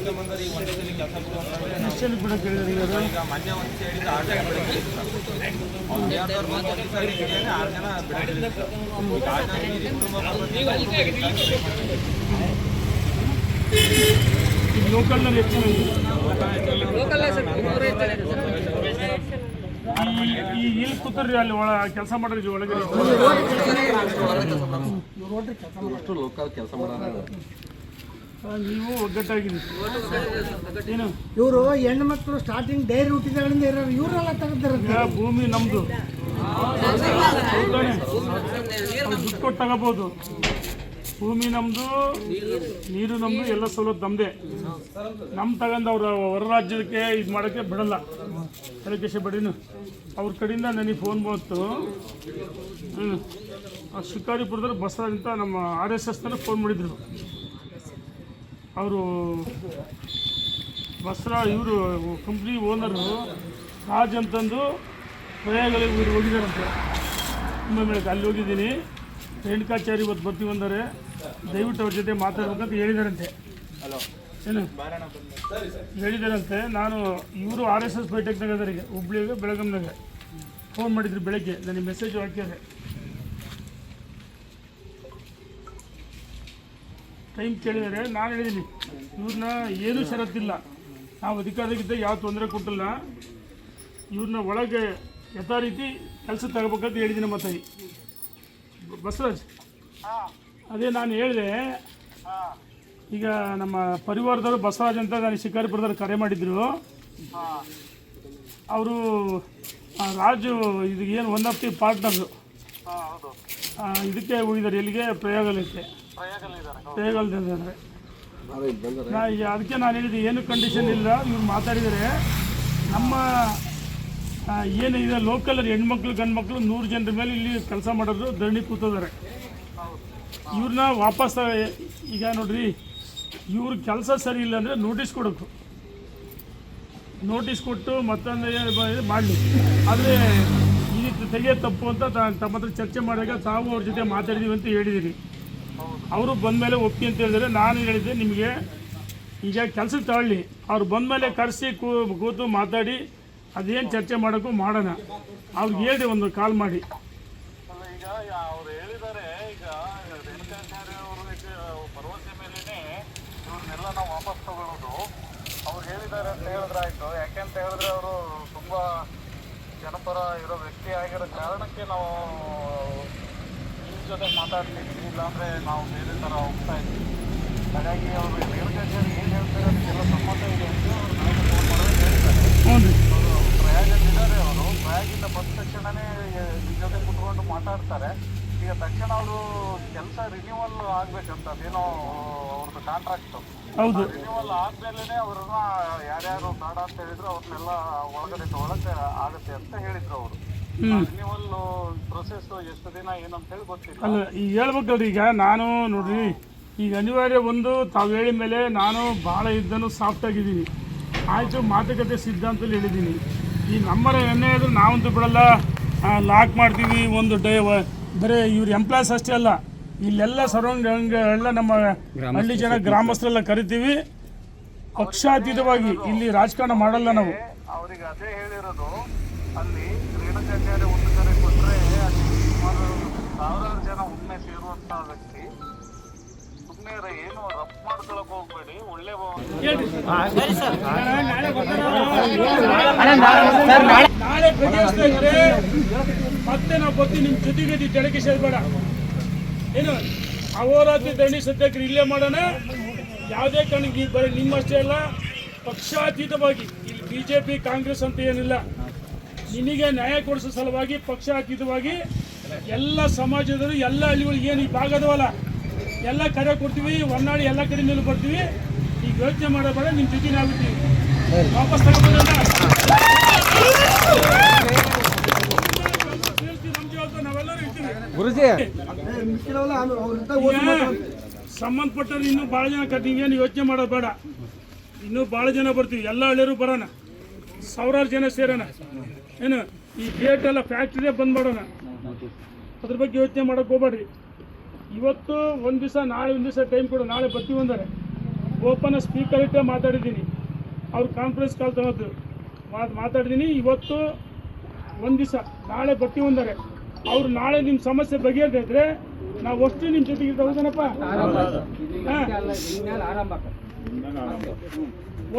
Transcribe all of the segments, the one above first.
ಏ ಮಾಡ್ಕೊಂಬಂದ್ರೆ ಈಗ ಒಂದೇ ಸಲ ಕೆಲಸ ಬಿಡು ಅಂತಂದ್ರೆ ನಾವು ಎಷ್ಟು ಬಿಡಕ್ಕೆ ಹೇಳಿದ್ರು ಈಗ? ಈಗ ಮೊನ್ನೆ ಒಂದು ಹೇಳಿದ ಆರು ಜನ ಬಿಡಕ್ಕೆ ಸರ್ ಅವ್ರು ಯಾರ್ದಾರು ಬಂದು ಒಂದು ಸರಿ ಹಿಡಿಯೋನೆ ಆರು ಜನ ಬಿಡಕ್ಕೆ ಸರ್ ಈಗ ಆರು ಜನ ಹಿಡಿದು ಕುಟುಂಬ ಈಗ ಲೋಕಲ್ನಲ್ಲಿ ಹೆಚ್ಚಿನ ಈ ಈ ಇಲ್ಲಿ ಕೂತ್ರಿ ಅಲ್ಲಿ ಒಳ ಕೆಲಸ ಮಾಡಿದ್ರಿ ಒಳಗಡೆ ಅಷ್ಟು ಲೋಕಲ್ ಕೆಲಸ ಮಾಡೋಣ ಆ, ನೀವು ಒಗ್ಗಟ್ಟಾಗಿದ್ದೀವಿ ಏನು? ಇವರು ಹೆಣ್ಣು ಮಕ್ಕಳು ಸ್ಟಾರ್ಟಿಂಗ್ ಡೈರಿ ಹುಟ್ಟಿದಾಗಳಿಂದ ಇರೋರು ಇವರೆಲ್ಲ ತೆಗೆದಿರ ಭೂಮಿ ನಮ್ಮದು ದುಡ್ಡು ಕೊಟ್ಟು ತಗೋಬೋದು. ಭೂಮಿ ನಮ್ಮದು ನೀರು ನಮ್ಮದು ಎಲ್ಲ ಸವಲತ್ತು ನಮ್ಮದೇ ನಮ್ಮ ತಗೊಂಡು ಅವ್ರ ಹೊರ ರಾಜ್ಯಕ್ಕೆ ಇದು ಮಾಡೋಕ್ಕೆ ಬಿಡಲ್ಲ. ಅದಕ್ಕೆ ಬಡಿನು ಅವ್ರ ಕಡೆಯಿಂದ ನನಗೆ ಫೋನ್ ಬಂತು. ಶಿಕಾರಿಪುರದಲ್ಲಿ ಬಸ್ ಅಂತ ನಮ್ಮ ಆರ್ ಎಸ್ ಎಸ್ನಲ್ಲಿ ಫೋನ್ ಮಾಡಿದ್ರು. ಅವರು ಬಸ್ರ ಇವರು ಕಂಪ್ನಿ ಓನರು ರಾಜ್ ಅಂತಂದು ಪ್ರಯಾಗಗಳಿಗೆ ಇವರು ಹೋಗಿದ್ದಾರಂತೆ ತುಂಬ ಮೇಲೆ ಅಲ್ಲಿ ಹೋಗಿದ್ದೀನಿ. ರೇಣುಕಾಚಾರ್ಯ ಇವತ್ತು ಬರ್ತೀವಿ ಅಂದರೆ ದಯವಿಟ್ಟು ಅವ್ರ ಜೊತೆ ಮಾತಾಡ್ಬೇಕಂತ ಹೇಳಿದಾರಂತೆ. ಏನು? ಹೇಳಿದಾರಂತೆ. ನಾನು ಇವರು ಆರ್ ಎಸ್ ಎಸ್ ಬೈಟೆಕ್ನಾಗ ಅದರಿಗೆ ಹುಬ್ಳಿಗೆ ಬೆಳಗಾಂನಾಗ ಫೋನ್ ಮಾಡಿದ್ರು ಬೆಳಗ್ಗೆ. ನನಗೆ ಮೆಸೇಜ್ ಹಾಕಿದ್ದಾರೆ. ಟೈಮ್ ಕೇಳಿದರೆ ನಾನು ಹೇಳಿದ್ದೀನಿ ಇವ್ರನ್ನ ಏನೂ ಷರತ್ತಿಲ್ಲ. ನಾವು ಅಧಿಕಾರದಾಗಿದ್ದ ಯಾವ ತೊಂದರೆ ಕೊಟ್ಟಿಲ್ಲ. ಇವ್ರನ್ನ ಒಳಗೆ ಯಥಾ ರೀತಿ ಕೆಲಸ ತಗೋಬೇಕಂತ ಹೇಳಿದ್ದೀನಿ ನಮ್ಮ ತಾಯಿ. ಬ- ಬಸವರಾಜ್ ಅದೇ ನಾನು ಹೇಳಿದೆ ಈಗ ನಮ್ಮ ಪರಿವಾರದವರು ಬಸವರಾಜ್ ಅಂತ ನಾನು ಶಿಕಾರಿಪುರದವ್ರು ಕರೆ ಮಾಡಿದ್ರು. ಅವರು ರಾಜು ಇದು ಏನು ಒನ್ ಆಫ್ ದಿ ಪಾರ್ಟ್ನರ್ಸು ಇದಕ್ಕೆ ಹೋಗಿದ್ದಾರೆ ಎಲ್ಲಿಗೆ? ಪ್ರಯೋಗಾಲಯಕ್ಕೆ. ಪ್ರಯೋಗಾಲಯದಲ್ಲಿ ನಾ ಈಗ ಅದಕ್ಕೆ ನಾನು ಹೇಳಿದೆ ಏನು ಕಂಡೀಷನ್ ಇಲ್ಲ. ಇವ್ರು ಮಾತಾಡಿದರೆ ನಮ್ಮ ಏನಿದೆ ಲೋಕಲ್ ಹೆಣ್ಮಕ್ಳು, ಗಂಡ್ಮಕ್ಳು ನೂರು ಜನರ ಮೇಲೆ ಇಲ್ಲಿ ಕೆಲಸ ಮಾಡೋದು ಧರಣಿ ಕೂತಿದ್ದಾರೆ. ಇವ್ರನ್ನ ವಾಪಸ್ ಈಗ ನೋಡ್ರಿ, ಇವ್ರ ಕೆಲಸ ಸರಿ ಇಲ್ಲ ಅಂದರೆ ನೋಟಿಸ್ ಕೊಡಬೇಕು ನೋಟಿಸ್ ಕೊಟ್ಟು ಮತ್ತೊಂದು ಮಾಡಲಿ. ಆದರೆ ಈ ರೀತಿ ತಪ್ಪು ಅಂತ ತಮ್ಮ ಹತ್ರ ಚರ್ಚೆ ಮಾಡಿದಾಗ ತಾವು ಅವ್ರ ಜೊತೆ ಮಾತಾಡಿದೀವಿ ಅಂತ ಹೇಳಿದ್ದೀರಿ ಅವರು ಬಂದಮೇಲೆ ಒಪ್ಪಿ ಅಂತ ಹೇಳಿದ್ರೆ ನಾನು ಹೇಳಿದ್ದೆ, ನಿಮಗೆ ಈಗ ಕೆಲಸಕ್ಕೆ ತಗೊಳ್ಳಿ ಅವ್ರು ಬಂದಮೇಲೆ ಕರೆಸಿ ಕೂ, ಕೂತು ಮಾತಾಡಿ, ಅದೇನು ಚರ್ಚೆ ಮಾಡೋಕ್ಕೂ ಮಾಡೋಣ. ಅವ್ರಿಗೆ ಹೇಳಿ ಒಂದು ಕಾಲ್ ಮಾಡಿ. ಅಲ್ಲ, ಈಗ ಅವ್ರು ಹೇಳಿದ್ದಾರೆ ಅಂತ ಹೇಳಿದ್ರೆ ಆಯ್ತು. ಯಾಕೆಂತ ಹೇಳಿದ್ರೆ ಅವರು ತುಂಬಾ ಜನಪರ ಇರೋ ವ್ಯಕ್ತಿ ಆಗಿರೋ ಕಾರಣಕ್ಕೆ ನಾವು ಜೊತೆ ಮಾತಾಡ್ತೀವಿ ಇಲ್ಲ ಅಂದರೆ ನಾವು ಬೇರೆ ಥರ ಹೋಗ್ತಾ ಇದ್ವಿ. ಹಾಗಾಗಿ ಅವರು ರೇಣುಕಾಚಾರ್ಯ ಏನು ಹೇಳ್ತಾರೆ ಅದಕ್ಕೆಲ್ಲ ಸಂಬಂಧ ಇದೆ ಅಂತ ಅವರು ನನಗೆ ಫೋನ್ ಮಾಡೋದು ಹೇಳ್ತಾರೆ. ಅವರು ಪ್ರಯಾಗಲ್ಲಿದ್ದಾರೆ ಅವರು. ಪ್ರಯಾಗಿಂದ ಬಂದ ತಕ್ಷಣವೇ ನಿಮ್ಮ ಜೊತೆ ಕುತ್ಕೊಂಡು ಮಾತಾಡ್ತಾರೆ. ಈಗ ತಕ್ಷಣ ಅವರು ಕೆಲಸ ರಿನ್ಯೂವಲ್ ಆಗಬೇಕಂತ ಅದೇನೋ ಅವ್ರದ್ದು ಕಾಂಟ್ರಾಕ್ಟ್ ಹೌದು. ರಿನ್ಯೂವಲ್ ಆದ್ಮೇಲೆ ಅವ್ರನ್ನ ಯಾರ್ಯಾರು ಬೇಡ ಅಂತ ಹೇಳಿದ್ರು ಅವ್ರನ್ನೆಲ್ಲ ಒಳಗಡೆ ಒಳಗೆ ಆಗುತ್ತೆ ಅಂತ ಹೇಳಿದ್ರು ಅವರು. ರಿನ್ಯೂವಲ್ ಪ್ರೊಸೆಸ್ ಎಷ್ಟು ದಿನ ಏನಂತ ಹೇಳಿ ಗೊತ್ತಿಲ್ಲ. ಅಲ್ಲ ಈಗ ಹೇಳ್ಬೇಕಲ್ರಿ ಈಗ ನಾನು ನೋಡ್ರಿ ಈಗ ಅನಿವಾರ್ಯ ಒಂದು ತಾವು ಹೇಳಿದ ಮೇಲೆ ನಾನು ಭಾಳ ಇದ್ದನು ಸಾಫ್ಟ್ ಆಗಿದ್ದೀನಿ. ಆಯಿತು ಮಾತುಕತೆ ಸಿದ್ಧಾಂತದಲ್ಲಿ ಹೇಳಿದ್ದೀನಿ. ಈ ನಂಬರ್ ಎಣ್ಣೆ ಆದರೂ ನಾವಂತೂ ಬಿಡಲ್ಲ. ಲಾಕ್ ಮಾಡ್ತೀವಿ ಒಂದು ಡೇ ಬರೀ ಇವ್ರ ಎಂಪ್ಲಾಯ್ಸ್ ಅಷ್ಟೇ ಅಲ್ಲ. ಇಲ್ಲೆಲ್ಲ ಸರೌಂಡ್ ಎಲ್ಲ ನಮ್ಮ ಹಳ್ಳಿ ಜನ ಗ್ರಾಮಸ್ಥರೆಲ್ಲ ಕರಿತೀವಿ. ಪಕ್ಷಾತೀತವಾಗಿ ಇಲ್ಲಿ ರಾಜಕಾರಣ ಮಾಡಲ್ಲ ನಾವು. ಅವ್ರಿಗೆ ಅದೇ ಹೇಳಿರೋದು ಅಲ್ಲಿ ರೇಣುಕಾಚಾರ್ಯ ಒಂದು ಕರೆ ಕೊಟ್ರೆ ಅಲ್ಲಿ ಸುಮಾರು ಸಾವಿರಾರು ಜನ ಒಮ್ಮೆ ಸೇರುವಂತ ವ್ಯಕ್ತಿ. ಸುಮ್ಮನೆ ಏನು ರಫ್ ಮಾಡ್ಕೊಳಕ್ ಹೋಗ್ಬೇಡಿ ಒಳ್ಳೆ ಮತ್ತೆ ನಾವು ಬರ್ತೀವಿ ನಿಮ್ಮ ಜೊತೆಗೆ ತೆಳಗೆ ಸೇರ್ಬೇಡ. ಏನು? ಅಹೋರಾತ್ರಿ ಧರಣಿ ಸದ್ಯಕ್ಕೆ ಇಲ್ಲೇ ಮಾಡೋಣ. ಯಾವುದೇ ಕಾರಣಕ್ಕೆ ಬರೀ ನಿಮ್ಮಷ್ಟೇ ಅಲ್ಲ ಪಕ್ಷಾತೀತವಾಗಿ ಇಲ್ಲಿ ಬಿ ಜೆ ಪಿ ಕಾಂಗ್ರೆಸ್ ಅಂತ ಏನಿಲ್ಲ. ನಿನಗೆ ನ್ಯಾಯ ಕೊಡಿಸೋ ಸಲುವಾಗಿ ಪಕ್ಷಾತೀತವಾಗಿ ಎಲ್ಲ ಸಮಾಜದವರು ಎಲ್ಲ ಹಳ್ಳಿಗಳಿಗೆ ಏನು ಈ ಭಾಗದವಲ್ಲ ಎಲ್ಲ ಕರೆ ಕೊಡ್ತೀವಿ ಹೊನ್ನಾಡಿ ಎಲ್ಲ ಕಡೆ ಮೇಲೆ ಬರ್ತೀವಿ ಈಗ ಯೋಚನೆ ಮಾಡೋಬೇಡ ನಿಮ್ಮ ಜೊತೆ ಆಗ್ಬಿಡ್ತೀವಿ. ವಾಪಸ್ ಜವಾಬ್ದಾರಿ ನಾವೆಲ್ಲರೂ ಇರ್ತೀವಿ ಇನ್ನೂ ಭಾಳ ಜನ ಕಟ್ಟಿಂಗ್ ಏನು ಯೋಚನೆ ಮಾಡೋದು ಬೇಡ. ಇನ್ನೂ ಭಾಳ ಜನ ಬರ್ತೀವಿ. ಎಲ್ಲ ಹಳ್ಳಿಯರು ಬರೋಣ. ಸಾವಿರಾರು ಜನ ಸೇರೋಣ. ಏನು ಈ ಗೇಟ್ ಎಲ್ಲ ಫ್ಯಾಕ್ಟ್ರಿಯೇ ಬಂದ್ ಮಾಡೋಣ. ಅದ್ರ ಬಗ್ಗೆ ಯೋಚನೆ ಮಾಡೋಕೆ ಹೋಗ್ಬೇಡ್ರಿ. ಇವತ್ತು ಒಂದು ದಿವಸ ನಾಳೆ ಒಂದು ದಿವಸ ಟೈಮ್ ಕೊಡು ನಾಳೆ ಬರ್ತೀವಿ ಅಂದರೆ. ಓಪನ್ ಸ್ಪೀಕರ್ ಇಟ್ಟೆ ಮಾತಾಡಿದ್ದೀನಿ. ಅವ್ರು ಕಾನ್ಫರೆನ್ಸ್ ಕಾಲ್ ತಗೋದು ಮಾತು ಮಾತಾಡಿದ್ದೀನಿ ಇವತ್ತು ಒಂದು ದಿವಸ ನಾಳೆ ಬರ್ತೀವಿ ಅಂದರೆ. ಅವ್ರು ನಾಳೆ ನಿಮ್ಮ ಸಮಸ್ಯೆ ಬಗೆಹರಿದ್ರೆ ನಾವು ಅಷ್ಟು ನಿಮ್ಮ ಜೊತೆಗೆ ಹೌದನಪ್ಪ?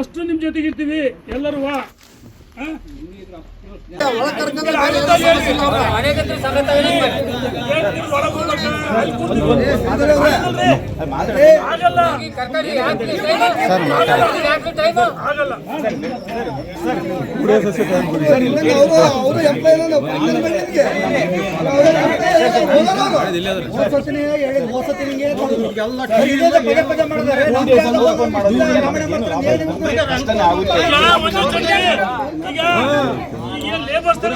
ಅಷ್ಟು ನಿಮ್ಮ ಜೊತೆಗಿರ್ತೀವಿ ಎಲ್ಲರೂ ವಾ. ಹಾ? ಮಾಡಿದ್ದಾರೆ ಈಗ ಒಂದು ಸಲ ಈಗ ಈಗ ಲೇಬರ್ಸ್ ತರ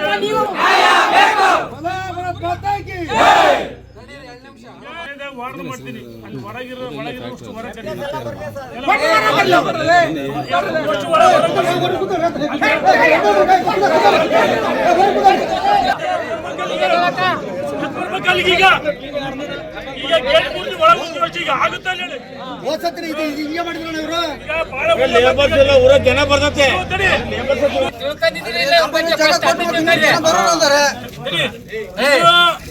ಫ್ಯಾಮಿಲಿ ಒಂದೇ ವಾರ್ಡ್ ಮಾಡ್ತೀನಿ ಅಲ್ಲಿ ಹೊರಗಿರೋ ಒಳಗಿರೋ ಅಷ್ಟು ಹೊರ ಈಗ ಈಗ ಗೇಟ್ ಮುರಿದು ಒಳಗೆ ಅಷ್ಟೇ. ಈಗ ಆಗುತ್ತಾ ಹೇಳಿ? ಹೋಸತಿ ಇದು ಹಿಂಗೆ ಮಾಡಿದ್ರು ಇವರು ಈಗ ಲೇಬರ್ಸ್ ಎಲ್ಲ ಊರ ಜನ ಬರ್ತತೆ ನೋಡ್ರಿ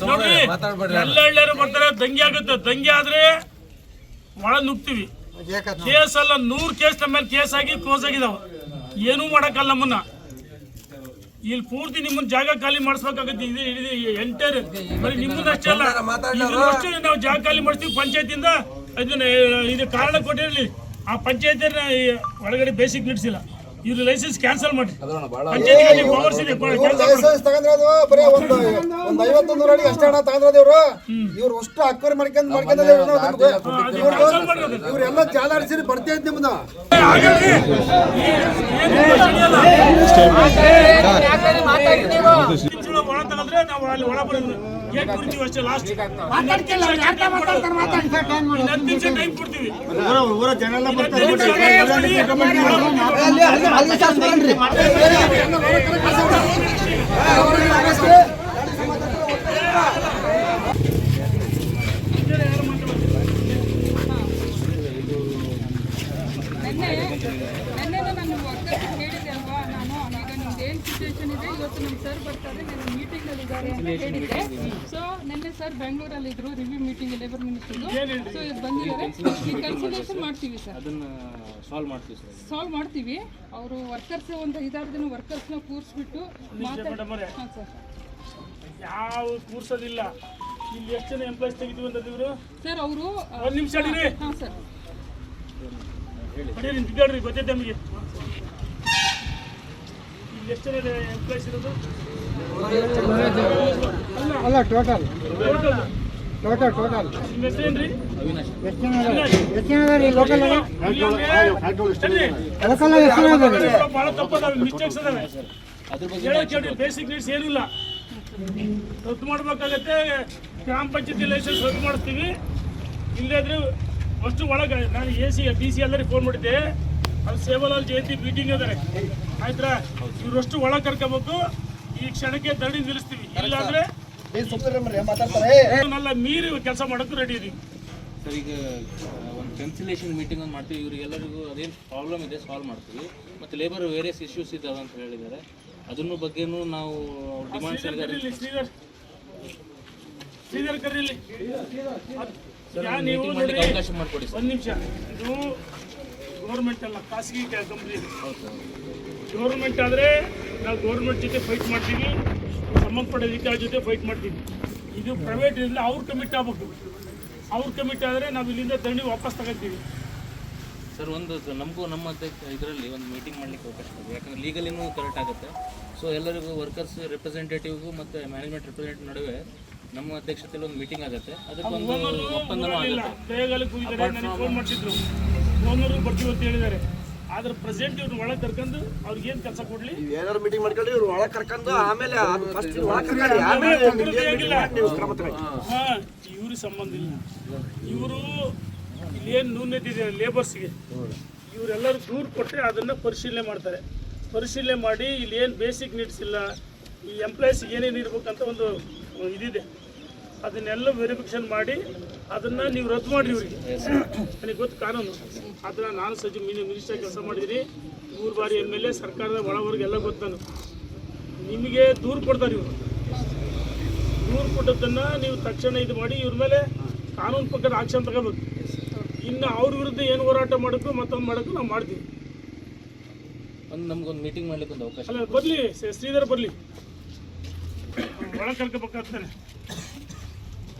ಎಲ್ಲ ಹಳ್ಳಿಯರು ಬರ್ತಾರೆ ದಂಗೆ ಆಗುತ್ತೆ. ದಂಗೆ ಆದ್ರೆ ಒಳ ನುಗ್ತೀವಿ. ಕೇಸ್ ಅಲ್ಲ ನೂರ್ ಕೇಸ್ ನಮ್ಮ ಮೇಲೆ ಕೇಸ್ ಆಗಿ ಕ್ಲೋಸ್ ಆಗಿದಾವ. ಏನೂ ಮಾಡಕ್ಕಲ್ಲ ನಮ್ಮನ್ನ. ಇಲ್ಲಿ ಪೂರ್ತಿ ನಿಮ್ಮನ್ನ ಜಾಗ ಖಾಲಿ ಮಾಡಿಸ್ಬೇಕಾಗತ್ತೆ. ಇದು ಎಂಟರ್. ಬರೀ ನಿಮ್ಮನ್ನ ಅಷ್ಟೇ ಅಲ್ಲ. ಅಷ್ಟೇ ನಾವು ಜಾಗ ಖಾಲಿ ಮಾಡಿಸ್ತೀವಿ ಪಂಚಾಯತಿಂದ ಇದನ್ನ ಇದು ಕಾರಣ ಕೊಟ್ಟಿರಲಿ. ಆ ಪಂಚಾಯತ್ ಒಳಗಡೆ ಬೇಸಿಕ್ ನಿಡ್ಸಿಲ್ಲ. ಇವ್ರ ಲೈಸೆನ್ಸ್ ಕ್ಯಾನ್ಸಲ್ ಮಾಡಿ ಲೈಸೆನ್ಸ್ ಬರೀ ಒಂದು ಒಂದ್ ಅಡಿ ಅಷ್ಟೇ ಹಣ ಇವ್ರು ಇವ್ರು ಅಷ್ಟು ಅಕ್ವರಿ ಮಾಡ್ಕೊಂಡ್ ಮಾಡ್ಕೊಂಡ್ cancel ಮಾಡಿರೋದು. ಇವ್ರೆಲ್ಲ ಜಾಲಾಡಿಸಿ ಬರ್ತಾ ಇದ್ ನಿಮ್ದು ಆಗಲ್ರಿ. ತಗೊಂಡ್ರೆ ನಾವು ಅಲ್ಲಿ ಒಳ ಬರೋದು ಕುಡಿತೀವಿ ಅಷ್ಟೇ ಲಾಸ್ಟ್ ಹತ್ತು ನಿಮಿಷ ಟೈಮ್ ಕೊಡ್ತೀವಿ. ಜನ ಎಲ್ಲ ನೆನ್ನೆ ನೆನ್ನೆನೂ ನಾನು ವರ್ಕರ್ಸ್ ಹೇಳಿದ್ದೆ ಅಲ್ವಾ ನಾನು ಈಗ ನಿಮ್ದು ಏನು ಸಿಚುವೇಶನ್ ಇದೆ ಇವತ್ತು ನಮ್ಮ ಸರ್ ಬರ್ತಾರೆ ನಾನು ಮೀಟಿಂಗಲ್ಲಿ ಇದ್ದಾರೆ ಅಂತ ಹೇಳಿದ್ದೆ ಸೊ ನಿನ್ನೆ ಸರ್ ಬೆಂಗಳೂರಲ್ಲಿ ಇದ್ರು ರಿವ್ಯೂ ಮೀಟಿಂಗ್ ಲೇಬರ್ ಮಿನಿಸ್ಟ್ರದು ಸೊ ಇದು ಬಂದಿದ್ದಾರೆ. ಈ ಕನ್ಸಲ್ಟೇಷನ್ ಮಾಡ್ತೀವಿ ಸರ್. ಸಾಲ್ವ್ ಮಾಡ್ತೀವಿ ಸರ್. ಸಾಲ್ವ್ ಮಾಡ್ತೀವಿ ಅವರು ವರ್ಕರ್ಸ್ ಒಂದು ಐದಾರು ಜನ ವರ್ಕರ್ಸ್ನ ಕೂರಿಸ್ಬಿಟ್ಟು ಮಾತಾಡಿ ಮೇಡಮ್ ಹಾಂ ಸರ್. ಯಾವ ಕೂರ್ಸೋದಿಲ್ಲ. ಇಲ್ಲಿ ಎಷ್ಟು ಜನ ಎಂಪ್ಲಾಯ್ಸ್ ತೆಗಿತೀವಿ ಅಂತ ಇವರು ಸರ್ ಅವರು ಒಂದ್ ನಿಮಿಷ ಹಾಂ ಸರ್. ಹೇಳಿ ನಿಂತಿದ್ದಾಡ್ರಿ ಗೊತ್ತೈತೆ ನಮಗೆ. ಇಲ್ಲಿ ಎಷ್ಟು ಜನ ಎಂಪ್ಲಾಯ್ಸ್ ಇರೋದು? ಅಲ್ಲ ಟೋಟಲ್ ಟೋಟಲ್ ಟೋಟಲ್ ಅದಾರೆ? ಅದಾರೆ ಅಂದ್ರೆ ಅದಾರೆ ಬಹಳ ತಪ್ಪದಾವೆ ಮಿಸ್ಟೇಕ್ಸ್ ಅದಾವೆ ಹೇಳಕ್ ಕೇಳಿ ಬೇಸಿಕ್ ನೀಡ್ಸ್ ಏನಿಲ್ಲ. ರದ್ದು ಮಾಡ್ಬೇಕಾಗತ್ತೆ, ಗ್ರಾಮ ಪಂಚಾಯತಿ ಲೈಸೆನ್ಸ್ ರದ್ದು ಮಾಡಿಸ್ತೀವಿ. ಇಲ್ಲದ್ರೆ ಅಷ್ಟು ಒಳಗೆ, ನಾನು ಎ ಸಿ ಡಿ ಸಿ ಎಲ್ಲರಿಗೆ ಫೋನ್ ಮಾಡಿದ್ದೆ. ಅದು ಸೇವಲಾಲ್ ಜಯಂತಿ ಮೀಟಿಂಗ್ ಅದಾರೆ ಆಯ್ತಾ? ಇವ್ರಷ್ಟು ಒಳಗೆ ಕರ್ಕೋಬೇಕು. ಈ ಕ್ಷಣಕ್ಕೆ ದಡಿ ನಿಲ್ಲಿಸ್ತೀವಿ. ಇಲ್ಲಾಂದ್ರೆ ಅದನ್ನೆಲ್ಲ ಮೀರಿ ಕೆಲಸ ಮಾಡೋಕೆ ರೆಡಿ ಇದೀವಿ ಸರ್ ಈಗ ಒಂದು ಕನ್ಸಿಲೇಷನ್ ಮೀಟಿಂಗ್ ಒಂದು ಮಾಡ್ತೀವಿ. ಇವರಿಗೆಲ್ಲರಿಗೂ ಅದೇನು ಪ್ರಾಬ್ಲಮ್ ಇದೆ ಸಾಲ್ವ್ ಮಾಡ್ತೀವಿ. ಮತ್ತು ಲೇಬರ್ ವೇರಿಯಸ್ ಇಶ್ಯೂಸ್ ಇದ್ದಾವೆ ಅಂತ ಹೇಳಿದ್ದಾರೆ. ಅದನ್ನು ಬಗ್ಗೆನೂ ನಾವು ಕರೀಲಿ ಶ್ರೀಧರ್. ಶ್ರೀಧರ್ ಕರೀಲಿ. ನೀವು ಅವಕಾಶ ಮಾಡಿಕೊಡಿ ಒಂದು ನಿಮಿಷ. ಇದು ಗೌರ್ಮೆಂಟ್ ಅಲ್ಲ ಖಾಸಗಿ ಕಂಪ್ನಿ ಇದು. ಗೌರ್ಮೆಂಟ್ ಆದರೆ ನಾವು ಗೌರ್ಮೆಂಟ್ ಜೊತೆ ಫೈಟ್ ಮಾಡ್ತೀವಿ ಸಂಬಂಧಪಟ್ಟ ಅಧಿಕಾರಿ ಜೊತೆ ಫೈಟ್ ಮಾಡ್ತೀವಿ. ಇದು ಪ್ರೈವೇಟ್ ಇರಲಿ ಅವ್ರು ಕಮಿಟ್ ಆಗ್ಬೇಕು. ಅವ್ರು ಕಮಿಟ್ ಆದರೆ ನಾವು ಇಲ್ಲಿಂದ ದಂಡಿ ವಾಪಸ್ ತಗೋತೀವಿ ಸರ್ ಒಂದು ನಮಗೂ ನಮ್ಮ ಇದರಲ್ಲಿ ಒಂದು ಮೀಟಿಂಗ್ ಮಾಡಲಿಕ್ಕೆ ಅವಕಾಶ ಇದೆ. ಯಾಕಂದರೆ ಲೀಗಲಿನೂ ಕರೆಕ್ಟ್ ಆಗುತ್ತೆ. ಸೊ ಎಲ್ಲರಿಗೂ ವರ್ಕರ್ಸ್ ರೆಪ್ರೆಸೆಂಟೇಟಿವ್ಗೂ ಮತ್ತು ಮ್ಯಾನೇಜ್ಮೆಂಟ್ ರೆಪ್ರೆಸೆಂಟ್ ನಡುವೆ ನಮ್ಮ ಅಧ್ಯಕ್ಷತೆಯಲ್ಲಿ ಒಂದು ಮೀಟಿಂಗ್ ಆಗುತ್ತೆ. ಅದಕ್ಕೊಂದು ಒಂದು ಒಪ್ಪಂದ ಆಗುತ್ತೆ. ಫೋನ್ ಮಾಡ್ತಿದ್ರು. ಓನರು ಬರ್ತೀವಿ ಅಂತ ಹೇಳಿದ್ದಾರೆ. ಆದ್ರೆ ಪ್ರೆಸೆಂಟ್ ಇವ್ರನ್ನ ಒಳಗೆ ಕರ್ಕೊಂಡು ಅವ್ರಿಗೆ ಏನು ಕೆಲಸ ಕೊಡ್ಲಿ? ಏನಾದ್ರು ಮೀಟಿಂಗ್ ಮಾಡ್ಕೊಳ್ಳಿ ಇವ್ರು ಒಳಗೆ ಕರ್ಕೊಂಡು ಆಮೇಲೆ ಅದು ಫಸ್ಟ್ ಒಳಗೆ ಕರ್ಕೊಂಡು ಆಮೇಲೆ ಒಬ್ರದ್ದು ನೀವು ಕ್ರಮ ತಗೊಳ್ಳಿ. ಹಾ. ಇವ್ರಿಗೆ ಸಂಬಂಧ ಇಲ್ಲ. ಇವರು ಏನು ನ್ಯೂನ್ಯತೆ ಇದೆ ಲೇಬರ್ಸ್ಗೆ ಇವರೆಲ್ಲರೂ ದೂರು ಕೊಟ್ಟರೆ ಅದನ್ನು ಪರಿಶೀಲನೆ ಮಾಡ್ತಾರೆ. ಪರಿಶೀಲನೆ ಮಾಡಿ ಇಲ್ಲಿ ಏನು ಬೇಸಿಕ್ ನೀಡ್ಸ್ ಇಲ್ಲ ಈ ಎಂಪ್ಲಾಯೀಸ್ಗೆ ಏನೇನು ಇರ್ಬೇಕಂತ ಒಂದು ಇದಿದೆ. ಅದನ್ನೆಲ್ಲ ವೆರಿಫಿಕೇಷನ್ ಮಾಡಿ ಅದನ್ನು ನೀವು ರದ್ದು ಮಾಡಿರಿ ಇವರಿಗೆ. ನನಗೆ ಗೊತ್ತು ಕಾನೂನು. ಅದನ್ನು ನಾನು ಸಚಿವ ಮಿನಿಸ್ಟರ್ ಕೆಲಸ ಮಾಡಿದ್ದೀನಿ ಮೂರು ಬಾರಿ ಎಂ ಎಲ್ ಎ ಸರ್ಕಾರದ ಒಳವರೆಗೆ ಎಲ್ಲ ಗೊತ್ತು ನಾನು ನಿಮಗೆ ದೂರು ಕೊಡ್ತಾರೆ ಇವರು. ದೂರು ಕೊಟ್ಟದ್ದನ್ನು ನೀವು ತಕ್ಷಣ ಇದು ಮಾಡಿ ಇವ್ರ ಮೇಲೆ ಕಾನೂನು ಪ್ರಕಾರ ಆಕ್ಷನ್ ತಗೋಬೇಕು. ಇನ್ನು ಅವ್ರ ವಿರುದ್ಧ ಏನು ಹೋರಾಟ ಮಾಡೋಕ್ಕೂ ಮತ್ತೊಂದು ಮಾಡೋಕ್ಕೂ ನಾವು ಮಾಡ್ತೀವಿ. ಒಂದು ನಮ್ಗೊಂದು ಮೀಟಿಂಗ್ ಮಾಡ್ಲಿಕ್ಕೆ ಒಂದು ಅವಕಾಶ ಅಲ್ಲ ಬರಲಿ ಶ್ರೀಧರ್ ಬರಲಿ. ಒಳಗೆ ಕರ್ಕೋಬೇಕಾಗ್ತಾನೆ